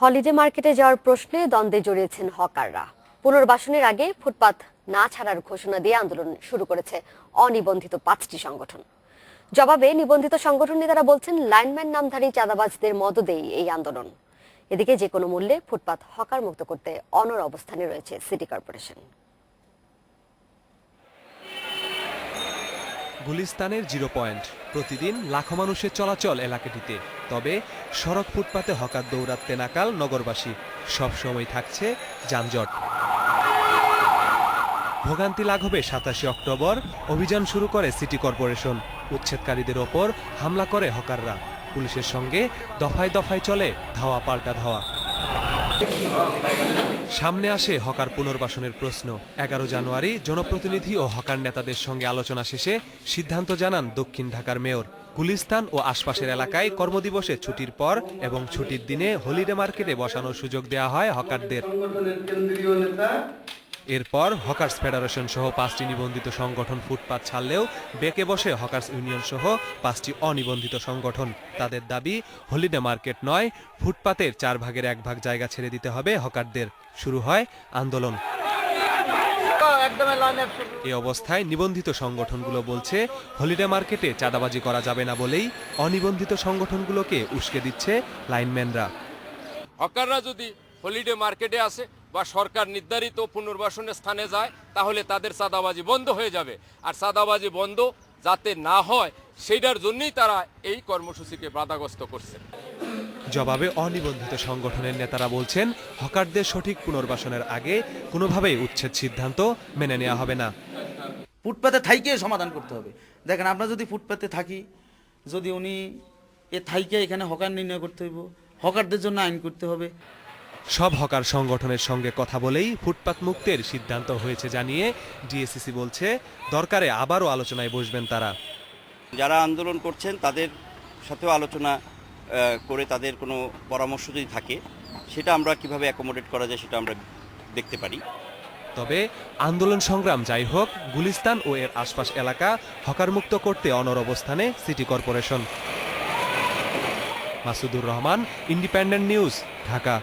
Holiday মার্কেটে যাওয়ার প্রশ্নে দ্বন্দ্বে জড়িয়েছেন হকাররা। পুনর্বাসনের আগে ফুটপাত না ছাড়ার ঘোষণা দিয়ে আন্দোলন শুরু করেছে অনিবন্ধিত পাঁচটি সংগঠন। জবাবে নিবন্ধিত সংগঠন নেতারা বলছেন, লাইনম্যান নামধারী চাঁদাবাজদের মদদেই এই আন্দোলন। এদিকে যে কোনো মূল্যে ফুটপাত হকার মুক্ত করতে অনর অবস্থানে রয়েছে সিটি কর্পোরেশন। গুলিস্তানের জিরো পয়েন্ট। প্রতিদিন লাখো মানুষের চলাচল এলাকাটিতে। তবে সড়ক ফুটপাতে হকার দৌড়াতে নাকাল নগরবাসী। সবসময় থাকছে যানজট। ভোগান্তি লাঘবে সাতাশে অক্টোবর অভিযান শুরু করে সিটি কর্পোরেশন। উচ্ছেদকারীদের ওপর হামলা করে হকাররা। পুলিশের সঙ্গে দফায় দফায় চলে ধাওয়া পাল্টা ধাওয়া। সামনে আসে হকার পুনর্বাসনের প্রশ্ন। এগারো জানুয়ারি জনপ্রতিনিধি ও হকার নেতাদের সঙ্গে আলোচনা শেষে সিদ্ধান্ত জানান দক্ষিণ ঢাকার মেয়র। গুলিস্তান ও আশপাশের এলাকায় কর্মদিবসে ছুটির পর এবং ছুটির দিনে হলিডে মার্কেটে বসানোর সুযোগ দেওয়া হয় হকারদের। এরপর হকার্স ফেডারেশন সহ পাঁচটি নিবন্ধিত সংগঠন ফুটপাত ছাড়লেও বেঁকে বসে হকার্স ইউনিয়ন সহ পাঁচটি অনিবন্ধিত সংগঠন। তাদের দাবি, হলিডে মার্কেট নয়, ফুটপাতের চার ভাগের এক ভাগ জায়গা ছেড়ে দিতে হবে হকারদের। শুরু হয় আন্দোলন। এ অবস্থায় নিবন্ধিত সংগঠনগুলো বলছে, হলিডে মার্কেটে চাঁদাবাজি করা যাবে না বলেই অনিবন্ধিত সংগঠনগুলোকে উস্কে দিচ্ছে লাইনম্যানরা। হকাররা যদি হলিডে মার্কেটে আসে বা সরকার নির্ধারিত পুনর্বাসনের স্থানে যায় তাহলে তাদের চাঁদাবাজি বন্ধ হয়ে যাবে। আর চাঁদাবাজি বন্ধ যাতে না হয় সেইটার জন্যই তারা এই কর্মসূচিকে বাধাগ্রস্ত করছে। জবাবে অনিবন্ধিত সংগঠনের নেতারা বলছেন হকারদের সঠিক পুনর্বাসনের আগে কোনোভাবেই উচ্ছেদ সিদ্ধান্ত মেনে নেওয়া হবে না। ফুটপাতে থাইকে সমাধান করতে হবে। দেখেন আমরা যদি ফুটপাতে থাকি যদি উনি এ থাইকে এখানে হকার নির্ণয় করতে হইব হকারদের জন্য আইন করতে হবে সব হকার সংগঠনের সঙ্গে কথা বলেই ফুটপাত মুক্তের সিদ্ধান্ত হয়েছে জানিয়ে ডিএসসিসি বলছে দরকারে আবারও আলোচনায় বসবেন তারা। যারা আন্দোলন করছেন তাদের সাথেও আলোচনা করে তাদের কোনো পরামর্শ যদি থাকে সেটা আমরা কীভাবে অ্যাকোমোডেট করা যায় সেটা আমরা দেখতে পারি। তবে আন্দোলন সংগ্রাম যাই হোক গুলিস্তান ও এর আশপাশ এলাকা হকার মুক্ত করতে অনর অবস্থানে city corporation. Masudur Rahman independent news Dhaka.